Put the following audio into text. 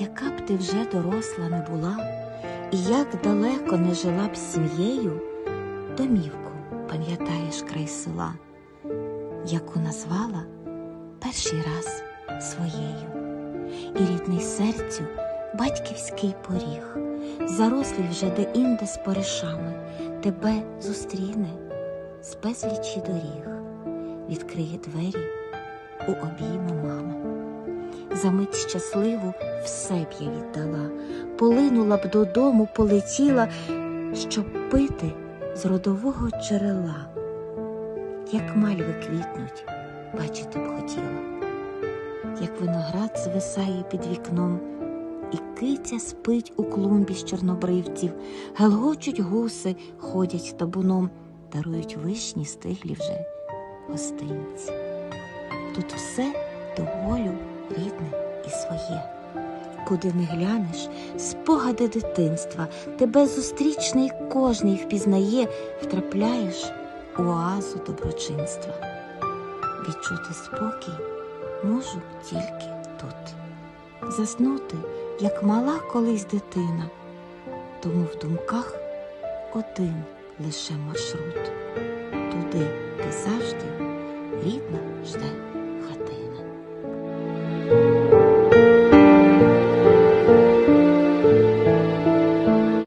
яка б ти вже доросла не була, і як далеко не жила б з сім'єю, домівку пам'ятаєш край села, яку назвала перший раз своєю, і рідний серцю батьківський поріг, зарослий вже де-інде з поришами, тебе зустріне з безлічі доріг, відкриє двері у обійми мами. За мить щасливу все б я віддала, полинула б додому, полетіла, щоб пити з родового джерела, як мальви квітнуть, бачити б хотіла, як виноград звисає під вікном, і киця спить у клумбі з чорнобривців, гелгочуть гуси, ходять табуном, дарують вишні стиглі вже гостинці. Тут все доволю рідне і своє. Куди не глянеш, спогади дитинства, тебе зустрічний кожний впізнає, втрапляєш у оазу доброчинства. Відчути спокій можу тільки тут. Заснути, як мала колись дитина, тому в думках один лише маршрут туди, де завжди рідна